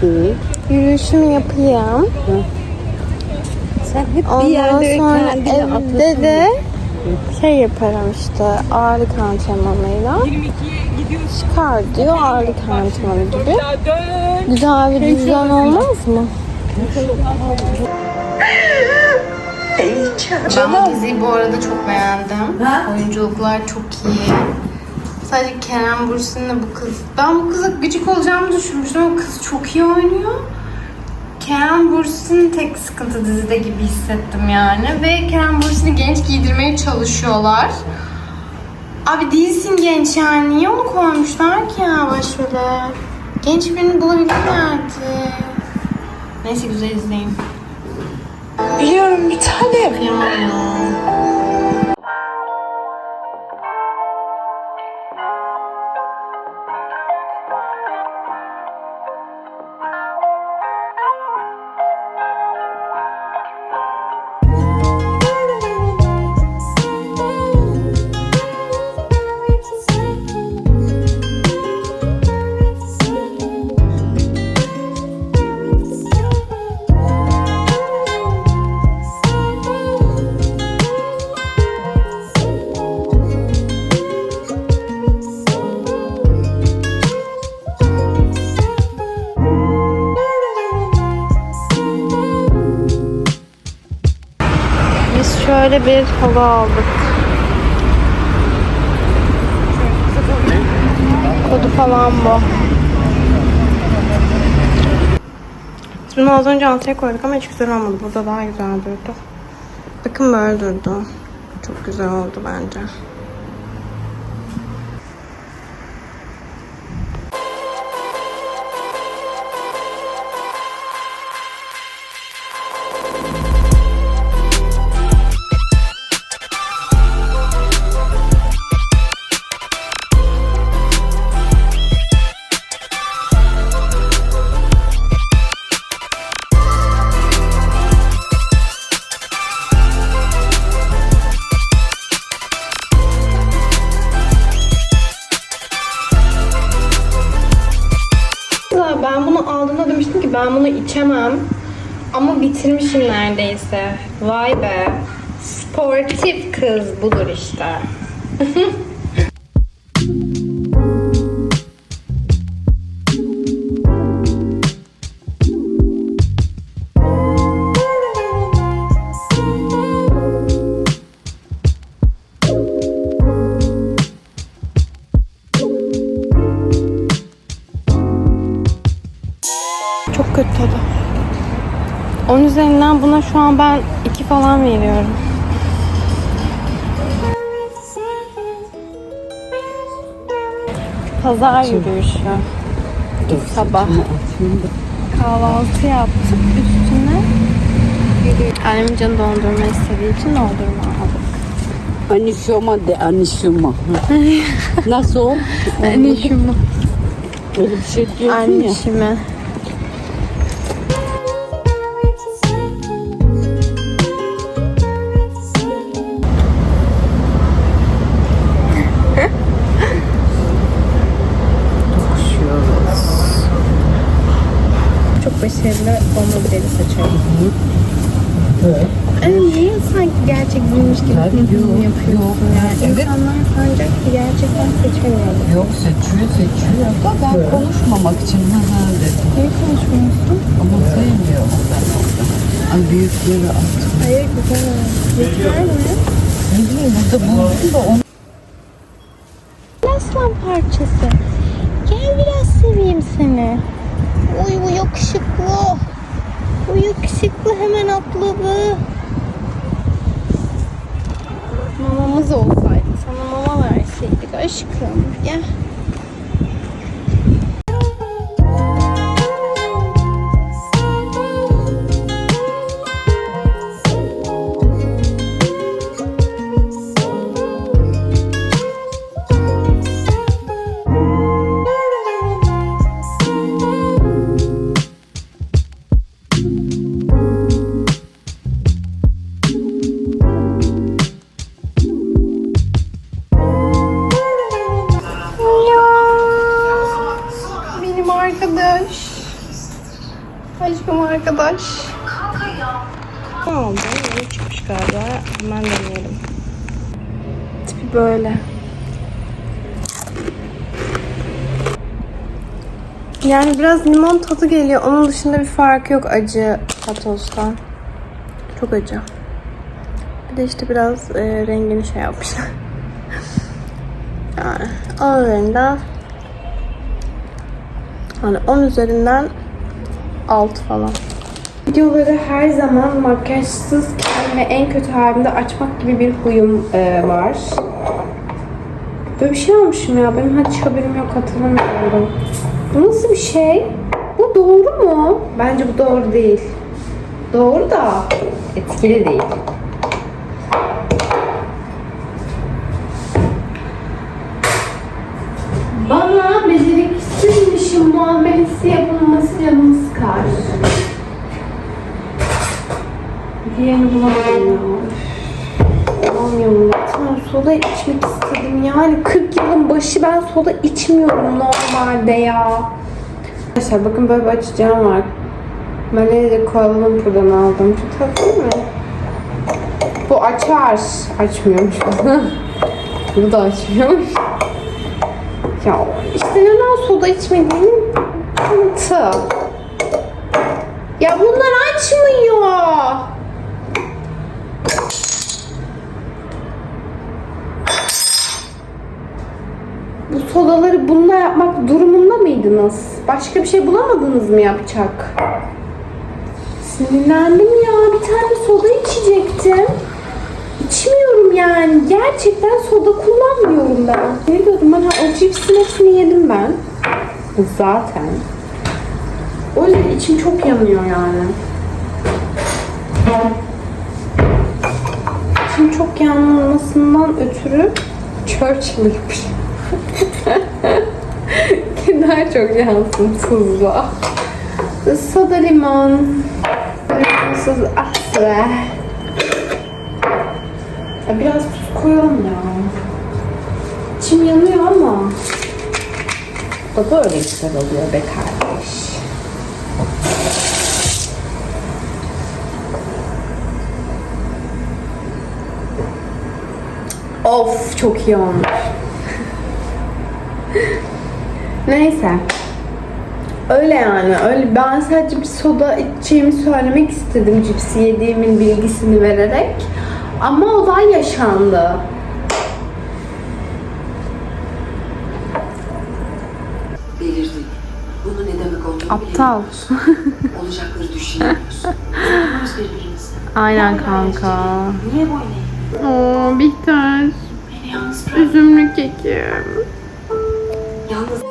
Hı. Yürüyüşümü yapayım. Sen hep bir Ondan yerde sonra evde de şey yaparım işte ağırlık antrenmanıyla. Çıkar diyor ağırlık antrenmanı gibi. Güzel bir düzen olmaz mı? Ben bu diziyi bu arada çok beğendim. Oyunculuklar çok iyi. Sadece Kerem Bürsin'le bu kız. Ben bu kıza gıcık olacağımı düşünmüştüm ama kız çok iyi oynuyor. Kerem Bürsin tek sıkıntı dizide gibi hissettim yani. Ve Kerem Bürsin'i genç giydirmeye çalışıyorlar. Abi değilsin genç yani. Niye onu koymuşlar ki ya başrole? Genç birini bulabilirlerdi. Neyse güzel izleyin. Biliyorum bir tane. Ya. Biz şöyle bir hava aldık. Kodu falan bu. Biz bunu az önce altıya koyduk ama hiç güzel olmadı. Burada daha güzel durdu. Bakın böyle durdu. Çok güzel oldu bence. Bunu içemem. Ama bitirmişim neredeyse. Vay be. Sportif kız budur işte. Onun üzerinden buna şu an ben iki falan veriyorum. Pazar yürüyüşü. Sabah. Kahvaltı yaptık üstüne. Annemin canı dondurma istediği için dondurma aldık. Anişoma de anişoma. Nasıl o? Anneciğim. Öyle bir şey diyorsun ya. Anneciğime. Evet. İnsanlar sanacak ki gerçekten seçemiyorum. Yok seçiyor seçiyor da ben konuşmamak için ha dedim. Niye konuşmuyorsun? Ama sevmiyorum ben orada. Ay büyükleri at. Hayır güzel. Yeter mi? Ne bileyim burada buldum da onu Aslan parçası. Gel biraz seveyim seni. Uy bu yakışıklı. Bu yakışıklı hemen atladı. Mamamız olsaydı sana mama verseydik aşkım. Gel. Aşkım arkadaş. Ne oldu? Yeni çıkmış galiba. Hemen deneyelim. Tipi böyle. Yani biraz limon tadı geliyor. Onun dışında bir farkı yok acı patostan. Çok acı. Bir de işte biraz e, rengini şey yapmışlar. yani 10 üzerinden hani 10 üzerinden 6 falan. Videoları her zaman makyajsız ve en kötü halimde açmak gibi bir huyum e, var. Böyle bir şey almışım ya. Benim hiç haberim yok hatırlamıyorum. Bu nasıl bir şey? Bu doğru mu? Bence bu doğru değil. Doğru da etkili değil. Yapılması canımı sıkar. Diğerini bulamadım ya. Bulamıyorum. Tamam soda içmek istedim. Yani 40 yılın başı ben soda içmiyorum normalde ya. Arkadaşlar bakın böyle bir açacağım var. Malezya Kuala Lumpur'dan aldım. Çok tatlı mi? Bu açar. Açmıyormuş. Bu da açmıyormuş. Ya işte neden soda içmediğim kanıtı. Ya bunlar açmıyor. Bu sodaları bununla yapmak durumunda mıydınız? Başka bir şey bulamadınız mı yapacak? Sinirlendim ya. Bir tane soda içecektim. İçmiyorum yani. Gerçekten soda kullanmıyorum ben. Ne diyordum ben? Ha, o cipsin hepsini yedim ben. Zaten. O yüzden içim çok yanıyor yani. İçim çok yanmasından ötürü Churchill yapmış. Daha çok yansın tuzla. Soda limon. Limonsuz asla. Biraz tuz koyalım ya. İçim yanıyor ama. Da öyle güzel oluyor be kardeş. Of çok iyi olmuş. Neyse. Öyle yani. Öyle ben sadece bir soda içeceğimi söylemek istedim cipsi yediğimin bilgisini vererek. Ama olay yaşandı. Aptal. bilemiyorsun. Olacakları birbirimizi. Aynen kanka. Niye böyle? Oo Bihter. Beni yalnız bırak. Üzümlü kekim. Yalnız